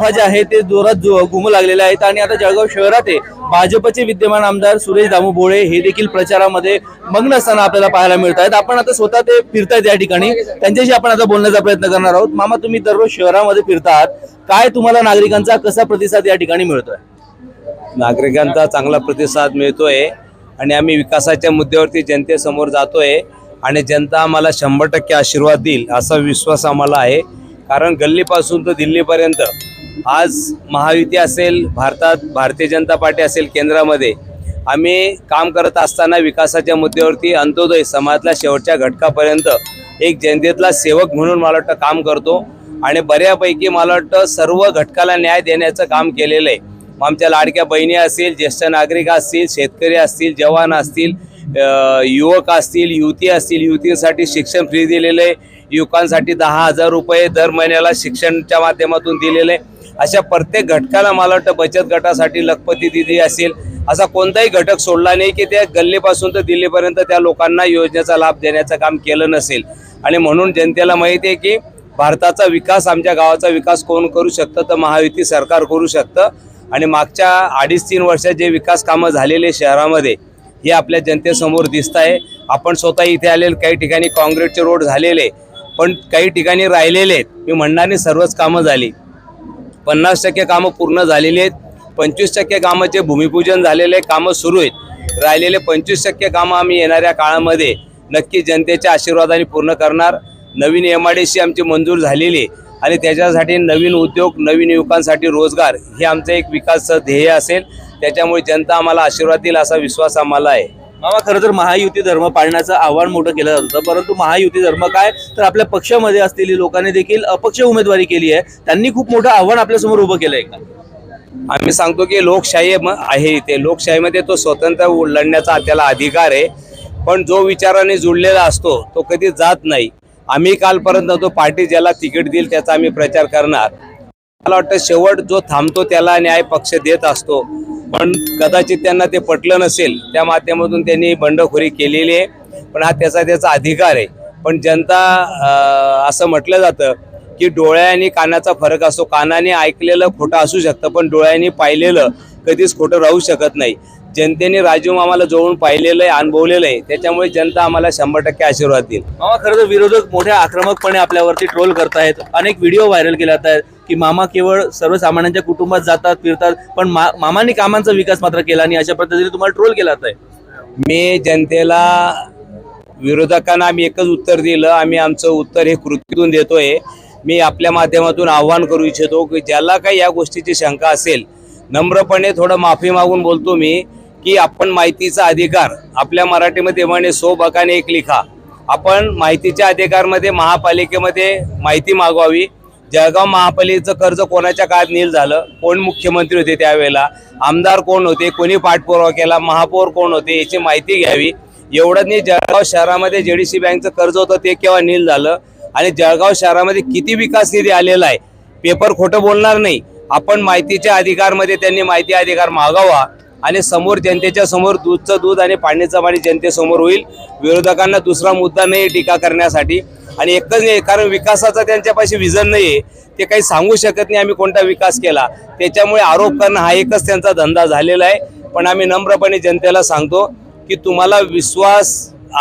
तोफा जे आहे ते जोरात जो- घुमू लागलेले आहेत. आणि आता जळगाव शहरात आहे भाजपचे विद्यमान आमदार सुरेश दामू भोळे हे देखील प्रचारामध्ये मग्न असताना आपल्याला पाहायला मिळत आहेत. आपण आता स्वतः ते फिरतायत या ठिकाणी. त्यांच्याशी आपण आता बोलण्याचा प्रयत्न करणार आहोत. मामा तुम्ही दररोज शहरामध्ये फिरतात. काय तुम्हाला नागरिकांचा कसा प्रतिसाद या ठिकाणी मिळतोय? नागरिकांचा चांगला प्रतिसाद मिळतोय आणि आम्ही विकासाच्या मुद्द्यावरती जनतेसमोर जातोय आणि जनता आम्हाला शंभर टक्के आशीर्वाद देईल असा विश्वास आम्हाला आहे. कारण गल्लीपासून तर दिल्लीपर्यंत आज महायुती असेल भारतात भारतीय जनता पार्टी असेल केंद्रामध्ये आम्ही काम करत असताना विकासाच्या मुद्द्यावरती अंत्योदय समाजातल्या शेवटच्या घटकापर्यंत एक जनतेतला सेवक म्हणून मला वाटतं काम करतो. आणि बऱ्यापैकी मला वाटतं सर्व घटकाला न्याय देण्याचं काम केलेलं आहे. मग आमच्या लाडक्या बहिणी असतील ज्येष्ठ नागरिक असतील शेतकरी असतील जवान असतील युवक असतील युवती असतील युवतींसाठी शिक्षण फ्री दिलेलं आहे. युवकांसाठी दहा हजार रुपये दर महिन्याला शिक्षणच्या माध्यमातून दिलेलं आहे. अशा प्रत्येक घटकाला मला वाटतं बचत गटासाठी लखपती दिदी असेल. असा कोणताही घटक सोडला नाही की त्या गल्लीपासून तर दिल्लीपर्यंत त्या लोकांना योजनेचा लाभ देण्याचं काम केलं नसेल. आणि म्हणून जनतेला माहिती आहे की भारताचा विकास आमच्या गावाचा विकास कोण करू शकतं? तर महायुती सरकार करू शकतं. आणि मागच्या अडीच तीन वर्षात जे विकास कामं झालेले शहरामध्ये हे आपल्या जनतेसमोर दिसत आहे. आपण स्वतः इथे आलेले काही ठिकाणी काँक्रीटचे रोड झालेले पण काही ठिकाणी राहिलेले आहेत. मी म्हणणार नाही सर्वच कामं झाली. पन्नास टक्के कामं पूर्ण झालेली आहेत. पंचवीस टक्के कामाचे भूमिपूजन झालेले कामं सुरू आहेत. राहिलेले पंचवीस टक्के कामं आम्ही येणाऱ्या काळामध्ये नक्की जनतेच्या आशीर्वादाने पूर्ण करणार. नवीन एम आय डी सी आमची मंजूर झालेली आहे. आणि त्याच्यासाठी नवीन उद्योग नवीन युवकांसाठी रोजगार हे आमचं एक विकासचं ध्येय असेल. त्याच्यामुळे जनता आम्हाला आशीर्वाद देईल असा विश्वास आम्हाला आहे. मामा खरं तर महायुती धर्म पाळण्याचं आव्हान मोठं केलं जात होतं परंतु महायुती धर्म काय? तर आपल्या पक्षामध्ये असलेली लोकांनी देखील अपक्ष उमेदवारी केली आहे. त्यांनी खूप मोठं आव्हान आपल्यासमोर उभं केलंय का? आम्ही सांगतो की लोकशाही आहे इथे. लोकशाहीमध्ये तो स्वतंत्र लढण्याचा त्याला अधिकार आहे. पण जो विचाराने जुळलेला असतो तो कधी जात नाही. आम्ही कालपर्यंत तो पार्टी ज्याला तिकीट देईल त्याचा आम्ही प्रचार करणार. मला वाटतं शेवट जो थांबतो त्याला न्याय पक्ष देत असतो. पण कदाचित त्यांना ते पटलं नसेल त्या माध्यमातून त्यांनी बंडखोरी केलेली आहे. पण हा त्याचा त्याचा अधिकार आहे. पण जनता असं म्हटलं जातं की डोळ्यानी कानाचा फरक असतो कानाने ऐकलेलं खोटं असू शकतं पण डोळ्यांनी पाहिलेलं कधीच खोटं राहू शकत नाही. जनतेने राजीव आम्हाला जवळून पाहिलेलं आहे अनुभवलेलं आहे. त्याच्यामुळे जनता आम्हाला शंभर टक्के आशीर्वाद देईल. मामा खरं तर विरोधक मोठ्या आक्रमकपणे आपल्यावरती ट्रोल करतायत. अनेक व्हिडिओ व्हायरल केले जात आहेत की मामा केवळ सर्वसामान्यांच्या कुटुंबात जातात फिरतात पण मा- मामांनी कामांचा विकास मात्र केला आणि अशा पद्धतीने तुम्हाला ट्रोल केला जात आहे मी जनतेला विरोधकांना आम्ही एकच उत्तर दिलं आम्ही आमचं उत्तर हे कृतीतून देतोय. मी आपल्या माध्यमातून आव्हान करू इच्छितो की ज्याला काही या गोष्टीची शंका असेल नम्रपणे थोडं माफी मागून बोलतो मी की आपण माहितीचा अधिकार आपल्या मराठीमध्ये म्हणे सो बकाने एक लिखा. आपण माहितीच्या अधिकारमध्ये महापालिकेमध्ये माहिती मागवावी. जळगाव महापालिकेचं कर्ज कोणाच्या काळात नील झालं? कोण मुख्यमंत्री होते त्यावेळेला? आमदार कोण होते? कोणी पाठपुरावा केला? महापौर कोण होते? याची माहिती घ्यावी. एवढंच नाही जळगाव शहरामध्ये जेडीसी बँकचं कर्ज होतं ते केव्हा नील झालं? आणि जळगाव शहरामध्ये किती विकास निधी आलेला आहे? पेपर खोटं बोलणार नाही. आपण माहितीच्या अधिकारमध्ये त्यांनी माहिती अधिकार मागावा आणि समोर जनतेच्या समोर दूधचं दूध आणि पाणीचं पाणी जनतेसमोर होईल. विरोधकांना दुसरा मुद्दा नाही टीका करण्यासाठी. आणि एकच नाही कारण विकासाचा त्यांच्यापाशी विजन नाही आहे ते काही सांगू शकत नाही आम्ही कोणता विकास केला. त्याच्यामुळे आरोप करणं हा एकच त्यांचा धंदा झालेला आहे. पण आम्ही नम्रपणे जनतेला सांगतो की तुम्हाला विश्वास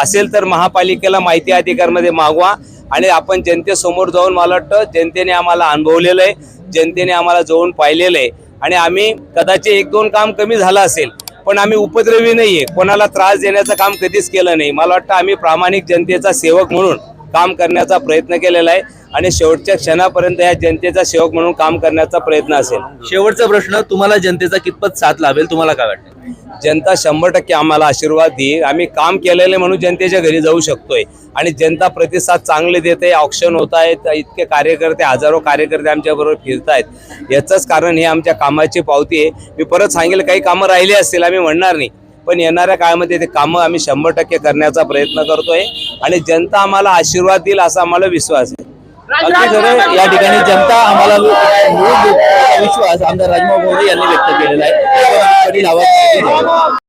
असेल तर महापालिकेला माहिती अधिकारमध्ये मागवा आणि आपण जनतेसमोर जाऊन मला वाटतं जनतेने आम्हाला अनुभवलेलं आहे जनतेने आम्हाला जवळून पाहिलेलं आहे. आणि आम्ही कदाचित एक दोन काम कमी झालं असेल पण आम्ही उपद्रवी नाहीये. कोणाला त्रास देण्याचं काम कधीच केलं नाही. मला वाटतं आम्ही प्रामाणिक जनतेचा सेवक म्हणून काम करण्याचा प्रयत्न केलेला आहे आणि शेवटच्या क्षणापर्यंत या जनतेचा सेवक म्हणून काम करण्याचा प्रयत्न असेल. शेवटचा प्रश्न तुम्हाला जनतेचा कितपत साथ लाभेल? तुम्हाला काय वाटतं? जनता शंभर टक्के आम्हाला आशीर्वाद देईल. आम्ही काम केलेले म्हणून जनतेच्या घरी जाऊ शकतोय. आणि जनता प्रतिसाद चांगले देते ऑप्शन होत आहेत इतके कार्यकर्ते हजारो कार्यकर्ते आमच्याबरोबर फिरत आहेत याचंच कारण हे आमच्या कामाची पावती आहे. मी परत सांगेल काही कामं राहिली असतील आम्ही म्हणणार नाही. पण येणाऱ्या काळामध्ये ते कामं आम्ही शंभर टक्के करण्याचा प्रयत्न करतोय आणि जनता आम्हाला आशीर्वाद देईल असा आम्हाला विश्वास आहे अगदी खरं या ठिकाणी जनता आम्हाला विश्वास आमदार राजमाव मोरे यांनी व्यक्त केलेला आहे